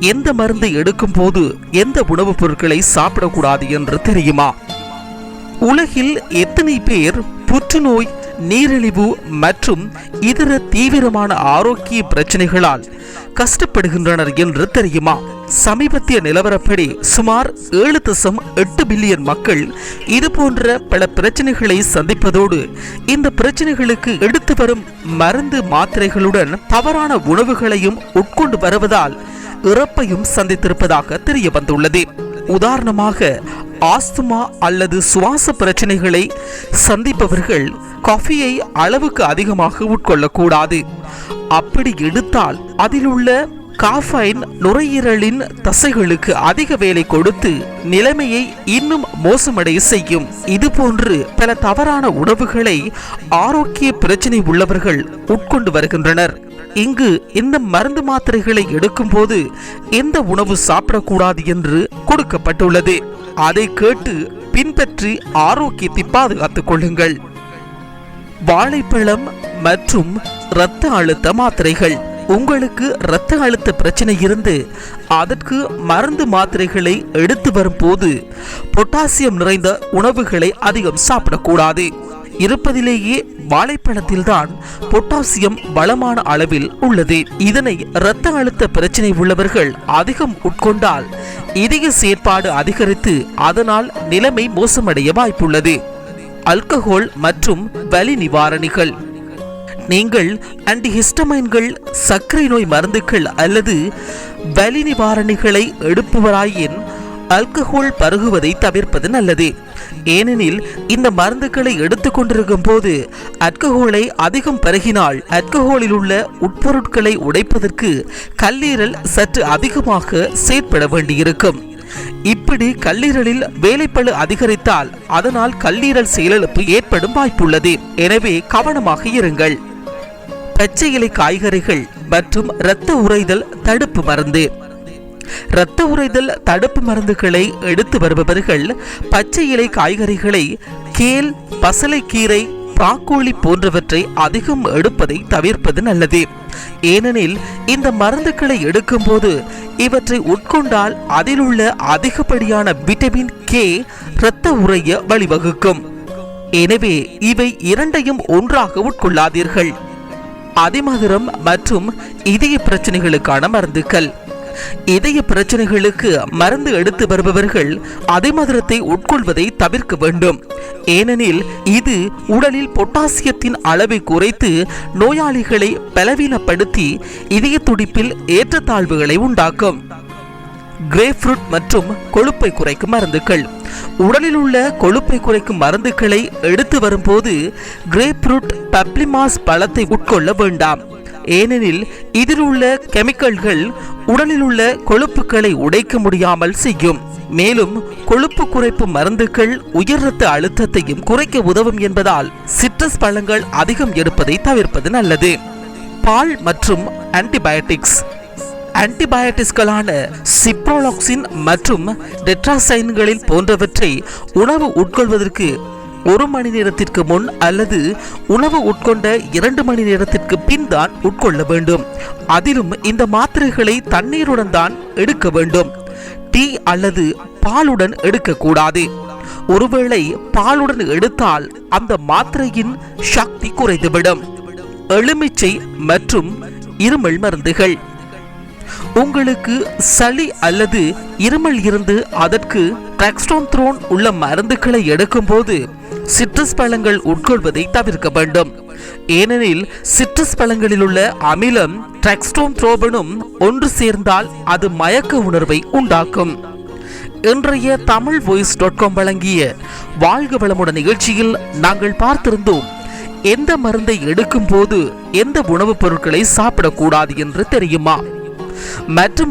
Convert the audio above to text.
எந்த மருந்தை எடுக்கும் போது எந்த உணவுப் பொருட்களை சாப்பிடக்கூடாது என்று தெரியுமா? உலகில் எத்தனை பேர் புற்றுநோய் நீரிழிவு மற்றும் இதர தீவிரமான ஆரோக்கிய பிரச்சனைகளால் கஷ்டப்படுகின்றனர் என்று தெரியுமா? சமீபத்திய நிலவரப்படி சுமார் ஏழு தசம் எட்டு பில்லியன் மக்கள் இது போன்ற பல பிரச்சனைகளை சந்திப்பதோடு இந்த பிரச்சனைகளுக்கு எடுத்து வரும் மருந்து மாத்திரைகளுடன் தவறான உணவுகளையும் உட்கொண்டு வருவதால் இறப்பையும் சந்தித்திருப்பதாக தெரிய வந்துள்ளது உதாரணமாக ஆஸ்துமா அல்லது சுவாச பிரச்சனைகளை சந்திப்பவர்கள் காஃபியை அளவுக்கு அதிகமாக உட்கொள்ளக்கூடாது. அப்படி எடுத்தால் அதில் உள்ள காஃபைன் நுரையீரலின் தசைகளுக்கு அதிக வேலை கொடுத்து நிலைமையை இன்னும் மோசமடைய செய்யும். இது போன்று பல தவறான உணவுகளை ஆரோக்கிய பிரச்சனை உள்ளவர்கள் உட்கொண்டு வருகின்றனர். இங்கு இந்த மருந்து மாத்திரைகளை எடுக்கும்போது எந்த உணவு சாப்பிடக்கூடாது என்று கொடுக்கப்பட்டுள்ளது. அதை கேட்டு பின்பற்றி ஆரோக்கியத்தை பாதுகாத்துக் கொள்ளுங்கள். வாழைப்பழம் மற்றும் இரத்த அழுத்த மாத்திரைகள். உங்களுக்கு இரத்த அழுத்த பிரச்சனை இருந்து அதற்கு மருந்து மாத்திரைகளை எடுத்து வரும்போது பொட்டாசியம் நிறைந்த உணவுகளை அதிகம் சாப்பிடக்கூடாது. இருப்பதிலேயே வாழைப்பழத்தில்தான் பொட்டாசியம் வளமான அளவில் உள்ளது. இதனை இரத்த அழுத்த பிரச்சனை உள்ளவர்கள் அதிகம் உட்கொண்டால் இதய செயற்பாடு அதிகரித்து அதனால் நிலைமை மோசமடைய வாய்ப்புள்ளது. அல்கஹோல் மற்றும் வலி நிவாரணிகள். நீங்கள் ஆன்டிஹிஸ்டமைன்கள் சர்க்கரை நோய் மருந்துகள் அல்லது வலி நிவாரணிகளை எடுப்பவராயின் அல்கஹோல் பருகுவதை தவிர்ப்பது நல்லது. ஏனெனில் இந்த மருந்துகளை எடுத்துக்கொண்டிருக்கும் போது அல்கஹோலை அதிகம் பருகினால் அல்கஹோலில் உள்ள உட்பொருட்களை உடைப்பதற்கு கல்லீரல் சற்று அதிகமாக செயற்பட வேண்டியிருக்கும். இப்படி கல்லீரலில் வேலைப்பளு அதிகரித்தால் அதனால் கல்லீரல் செயலிழப்பு ஏற்படும் வாய்ப்புள்ளது. எனவே கவனமாக இருங்கள். பச்சை இலை காய்கறிகள் மற்றும் இரத்த உறைதல் தடுப்பு மருந்து. இரத்த உறைதல் தடுப்பு மருந்துகளை எடுத்து வருபவர்கள் பச்சை இலை காய்கறிகளை கேல் பசலைக்கீரை பாக்கோழி போன்றவற்றை அதிகம் எடுப்பதை தவிர்ப்பது நல்லது. ஏனெனில் இந்த மருந்துகளை எடுக்கும்போது இவற்றை உட்கொண்டால் அதில் உள்ள அதிகப்படியான விட்டமின் கே இரத்த உறைய வழிவகுக்கும். எனவே இவை இரண்டையும் ஒன்றாக உட்கொள்ளாதீர்கள். அதிமதுரம் மற்றும் இதய பிரச்சனைகளுக்கான மருந்துகள். இதய பிரச்சனைகளுக்கு மருந்து எடுத்து வருபவர்கள் அதிமதுரத்தை உட்கொள்வதை தவிர்க்க வேண்டும். ஏனெனில் இது உடலில் பொட்டாசியத்தின் அளவை குறைத்து நோயாளிகளை பலவீனப்படுத்தி இதய துடிப்பில் ஏற்றத்தாழ்வுகளை உண்டாக்கும். கிரேஃப்ரூட் மற்றும் கொழுப்பை குறைக்கும் மருந்துகள். உடலில் உள்ள கொழுப்பை குறைக்கும் மருந்துகளை எடுத்து வரும்போது கிரேப்ஃப்ரூட் பப்ளிமாஸ் பழத்தை உட்கொள்ள வேண்டாம். ஏனெனில் இதில் உள்ள கெமிக்கல்கள் உடலில் உள்ள கொழுப்புகளை உடைக்க முடியாமல் செய்யும். மேலும் கொழுப்பு குறைப்பு மருந்துகள் உயர் ரத்த அழுத்தத்தையும் குறைக்க உதவும் என்பதால் சிட்ரஸ் பழங்கள் அதிகம் எடுப்பதை தவிர்ப்பது நல்லது. பால் மற்றும் ஆன்டிபயோட்டிக்ஸ். ஆன்டிபயோட்டிக்ஸ்களான சிப்ரோலாக்சின் மற்றும் டெட்ராசைன்களில் போன்றவற்றை உணவு உட்கொள்வதற்கு ஒரு மணி நேரத்திற்கு முன் அல்லது உணவு உட்கொண்ட இரண்டு மணி நேரத்திற்கு பின் தான் உட்கொள்ள வேண்டும். அதிலும் இந்த மாத்திரைகளை தண்ணீருடன் தான் எடுக்க வேண்டும். டீ அல்லது பாலுடன் எடுக்கக்கூடாது. ஒருவேளை பாலுடன் எடுத்தால் அந்த மாத்திரையின் சக்தி குறைந்துவிடும். எலுமிச்சை மற்றும் இருமல் மருந்துகள். உங்களுக்கு சளி அல்லது இருமல் இருந்து அதற்கு ட்ராக்ஸ்டோன்த்ரோன் உள்ள மருந்துகளை எடுக்கும்போது சிட்ரஸ் பழங்கள் உட்கொள்வதை தவிர்க்க வேண்டும். ஏனெனில் சிட்ரஸ் பழங்களில் உள்ள அமிலம் ட்ராக்ஸ்டோன்த்ரோபனும் ஒன்று சேர்ந்தால் அது மயக்க உணர்வை உண்டாக்கும். இன்றைய தமிழ் வாய்ஸ் டாட் காம் வழங்கிய வாழ்க வளமுடன் நிகழ்ச்சியில் நாங்கள் பார்த்திருந்தோம் எந்த மருந்தை எடுக்கும் போது எந்த உணவுப் பொருட்களை சாப்பிடக்கூடாது என்று தெரியுமா? மற்றும்